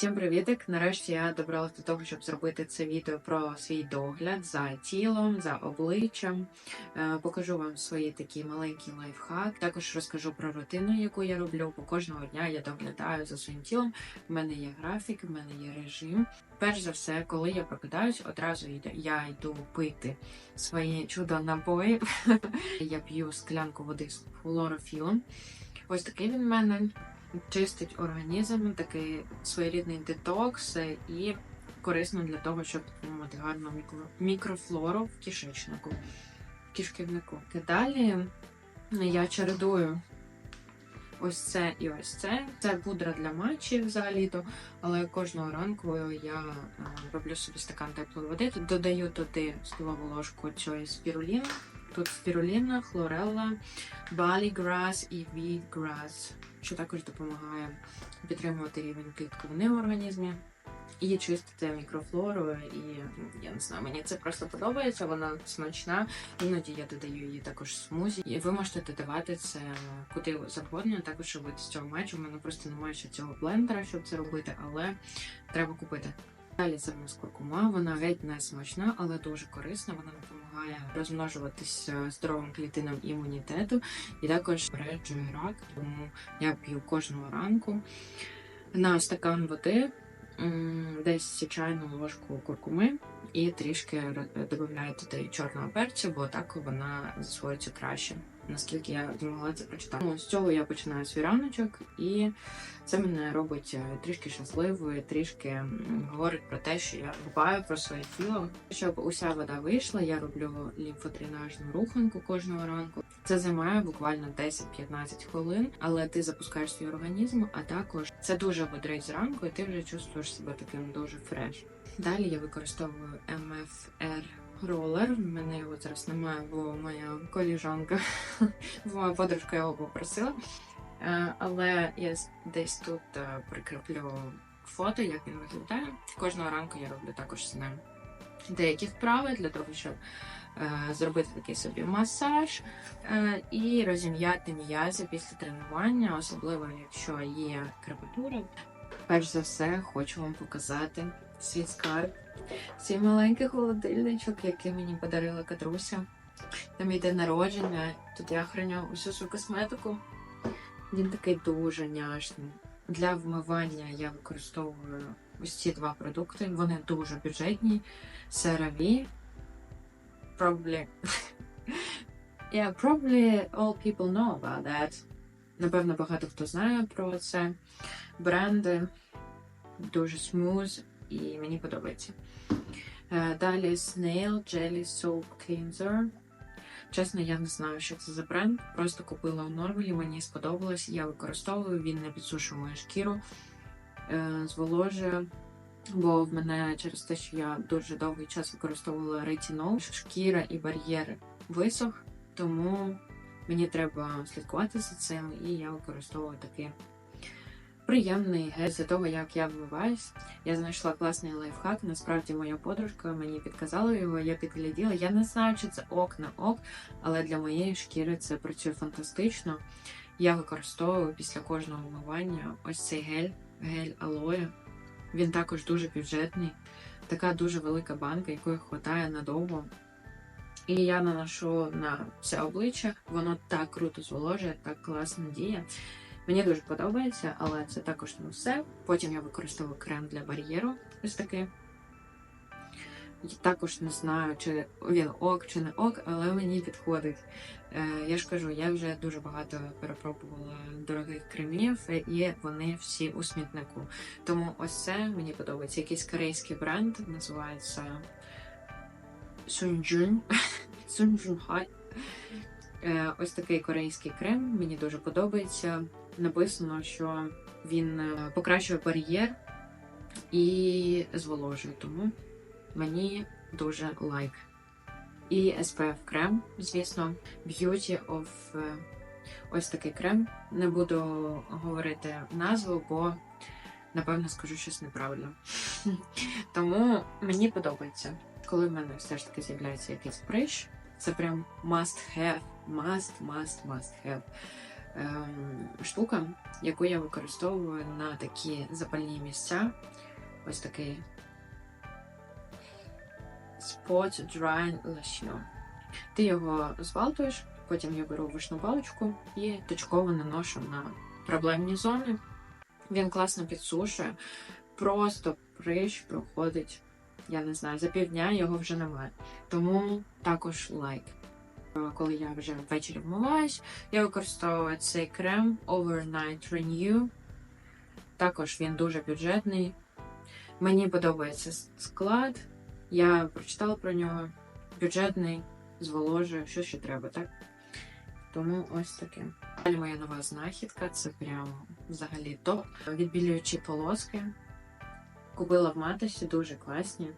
Всім привітик! Нарешті я добралася до того, щоб зробити це відео про свій догляд за тілом, за обличчям. Е, Покажу вам свої такі маленькі лайфхак. Також розкажу про рутину, яку я роблю. Бо кожного дня я доглядаю за своїм тілом. У мене є графік, в мене є режим. Перш за все, коли я прокидаюсь, одразу я йду пити свої чудо напої. Я п'ю склянку води з хлорофілом. Ось такий він в мене чистить організм, такий своєрідний детокс і корисно для того, щоб отримати гарну мікро- мікрофлору в кишечнику, в кишківнику. Далі я чередую ось це і ось це. Це пудра для матчі взагалі-то, але кожного ранку я е, роблю собі стакан теплої води, додаю туди столову ложку цієї спіруліни. Тут спіруліна, хлорелла, баліграс і вітграс, що також допомагає підтримувати рівень клітковини в організмі і чистити мікрофлору. І я не знаю, мені це просто подобається, вона смачна. Іноді я додаю її також в смузі. І ви можете додавати це куди завгодно, також робити з цього мечу. У мене просто немає ще цього блендера, щоб це робити, але треба купити. Далі це в нас куркума, вона геть не смачна, але дуже корисна. Вона допомагає розмножуватись розмножуватися здоровим клітинам імунітету і також попереджує рак. Тому я п'ю кожного ранку на стакан води, десь чайну ложку куркуми і трішки додаю туди чорного перцю, бо так вона засвоюється краще. Наскільки я змогла це прочитати. Ну, з цього я починаю свій раночок, і це мене робить е, трішки щасливою, трішки говорить про те, що я дбаю про своє тіло. Щоб уся вода вийшла, я роблю лімфодренажну руханку кожного ранку. Це займає буквально 10-15 хвилин, але ти запускаєш свій організм, а також це дуже бодрить зранку, і ти вже чувствуєш себе таким дуже фреш. Далі я використовую MFR ролер. В мене його зараз немає, бо моя коліжанка, моя подружка його попросила. Е, Але я десь тут е, прикріплю фото, як він виглядає. Кожного ранку я роблю також з ним деякі вправи для того, щоб е, зробити такий собі масаж і розім'яти м'язи після тренування, особливо якщо є крепатура. Перш за все, хочу вам показати свій скарб, свій маленький холодильничок, який мені подарила Катруся. Там день народження, тут я храню усю свою косметику. Він такий дуже няшний. Для вмивання я використовую ось ці два продукти. Вони дуже бюджетні. CeraVe. Probably. yeah, probably all people know about that. Напевно, багато хто знає про це. Бренди дуже смуз і мені подобається. Е, Далі Snail Jelly Soap Cleanser. Чесно, я не знаю, що це за бренд. Просто купила у Норвелі, мені сподобалось. Я використовую, він не підсушує мою шкіру, е, зволожує. Бо в мене через те, що я дуже довгий час використовувала ретінол, шкіра і бар'єр висох, тому мені треба слідкувати за цим, і я використовую такий приємний. З того, як я вмиваюсь, я знайшла класний лайфхак. Насправді моя подружка мені підказала його, я підгляділа. Я не знаю, чи це ок на ок, але для моєї шкіри це працює фантастично. Я використовую після кожного вмивання ось цей гель, гель алоє. Він також дуже бюджетний, така дуже велика банка, якої вистачає надовго. І я наношу на все обличчя, воно так круто зволожує, так класно діє. Мені дуже подобається, але це також не все. Потім я використовую крем для бар'єру. Ось такий. Я також не знаю, чи він ок, чи не ок, але мені підходить. Е, я ж кажу, я вже дуже багато перепробувала дорогих кремів, і вони всі у смітнику. Тому ось це мені подобається. Якийсь корейський бренд називається High. Е, Ось такий корейський крем. Мені дуже подобається. Написано, що він е, покращує бар'єр і зволожує. Тому мені дуже лайк. І SPF крем, звісно, Beauty of е, ось такий крем. Не буду говорити назву, бо напевно скажу щось неправильно. Тому мені подобається, коли в мене все ж таки з'являється якийсь прищ. Це прям must have, must, must, must have. ем, штука, яку я використовую на такі запальні місця. Ось такий Spot Dry Lotion. Ти його збалтуєш, потім я беру вишну паличку і точково наношу на проблемні зони. Він класно підсушує, просто прищ проходить, я не знаю, за півдня його вже немає. Тому також лайк. Коли я вже ввечері вмиваюсь, я використовую цей крем Overnight Renew. Також він дуже бюджетний. Мені подобається склад. Я прочитала про нього. Бюджетний, зволожує, що ще треба, так? Тому ось таке. Далі моя нова знахідка це прямо взагалі топ. Відбілюючі полоски. Купила в матусі, дуже класні.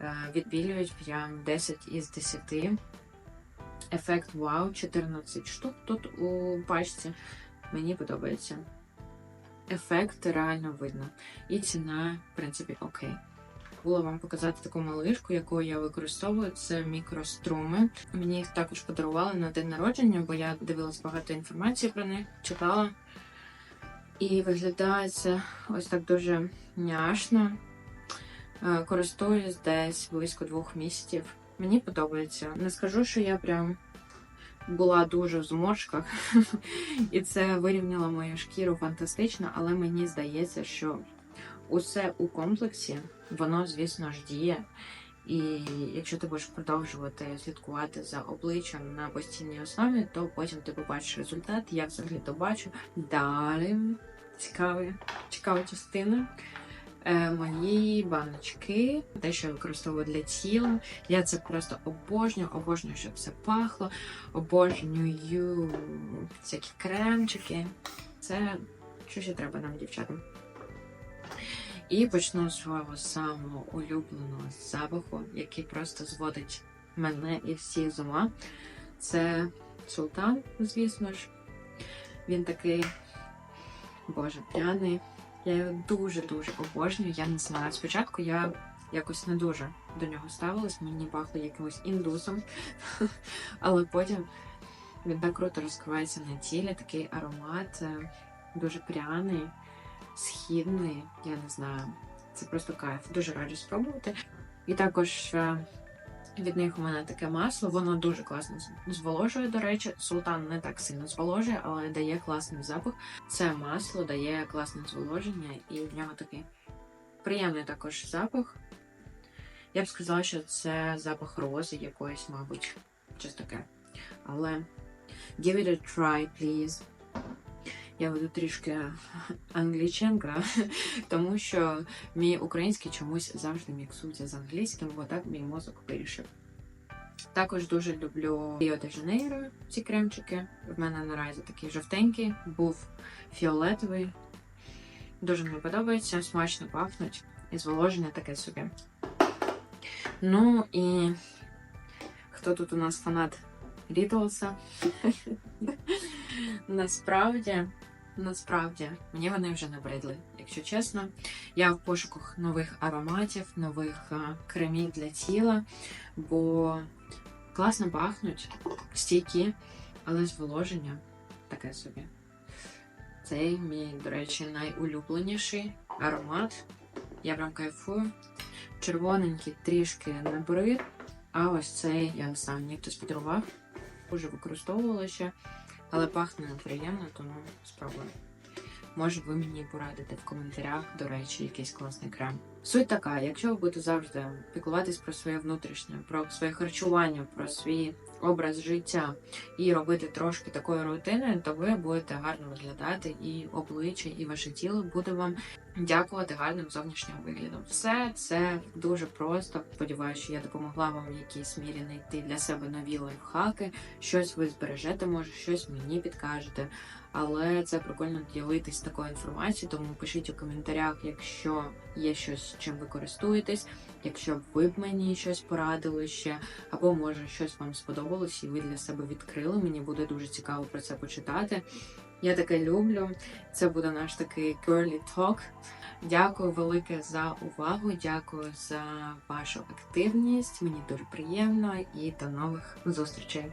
Е, Відбілюють прям 10 із 10. Ефект вау, 14 штук тут у пачці. Мені подобається. Ефект реально видно. І ціна, в принципі, окей. Була вам показати таку малишку, яку я використовую. Це мікроструми. Мені їх також подарували на день народження, бо я дивилась багато інформації про них, читала. І виглядає це ось так дуже няшно. Е, Користуюсь десь близько двох місяців. Мені подобається. Не скажу, що я прям була дуже в зморшках, і це вирівняло мою шкіру фантастично, але мені здається, що усе у комплексі, воно, звісно ж, діє. І якщо ти будеш продовжувати слідкувати за обличчям на постійній основі, то потім ти побачиш результат. Я взагалі то бачу. Далі цікаві, цікава частина. Е, мої баночки, те, що я використовую для тіла. Я це просто обожнюю, обожнюю, щоб це пахло, обожнюю всякі кремчики. Це що ще треба нам, дівчатам. І почну з свого самого улюбленого запаху, який просто зводить мене і всіх з ума. Це султан, звісно ж. Він такий, боже, пряний. Я його дуже-дуже обожнюю. Я не знаю. Спочатку я якось не дуже до нього ставилась, мені пахло якимось індусом. Але потім він так круто розкривається на тілі, такий аромат, е, дуже пряний, східний, я не знаю. Це просто кайф. Дуже раджу спробувати. І також е, від них у мене таке масло, воно дуже класно зволожує, до речі. Султан не так сильно зволожує, але дає класний запах. Це масло дає класне зволоження, і в нього такий приємний також запах. Я б сказала, що це запах рози якоїсь, мабуть, щось таке. Але give it a try, please. Я буду трішки англіченка, тому що мій український чомусь завжди міксується з англійським, бо так мій мозок вирішив. Також дуже люблю Rio de Janeiro, ці кремчики. В мене наразі такий жовтенький, був фіолетовий. Дуже мені подобається, смачно пахнуть. І зволоження таке собі. Ну і хто тут у нас фанат Рітлса? Насправді, насправді, мені вони вже набридли, якщо чесно. Я в пошуках нових ароматів, нових кремів для тіла, бо класно пахнуть, стійкі, але зволоження таке собі. Цей мій, до речі, найулюбленіший аромат. Я прям кайфую. Червоненький трішки набрид, а ось цей я не знаю, мені хтось подарував. Уже використовувала ще, але пахне приємно, тому спробую. Може, ви мені порадите в коментарях, до речі, якийсь класний крем. Суть така: якщо ви будете завжди піклуватись про своє внутрішнє, про своє харчування, про свій образ життя і робити трошки такої рутини, то ви будете гарно виглядати, і обличчя, і ваше тіло буде вам дякувати гарним зовнішнім виглядом. Все це дуже просто. Сподіваюся, що я допомогла вам в якійсь мірі знайти для себе нові лайфхаки. Щось ви збережете, може, щось мені підкажете. Але це прикольно ділитись такою інформацією, тому пишіть у коментарях, якщо є щось, чим ви користуєтесь, якщо б ви б мені щось порадили ще, або може щось вам сподобалось і ви для себе відкрили. Мені буде дуже цікаво про це почитати. Я таке люблю. Це буде наш такий girly talk. Дякую велике за увагу. Дякую за вашу активність. Мені дуже приємно і до нових зустрічей.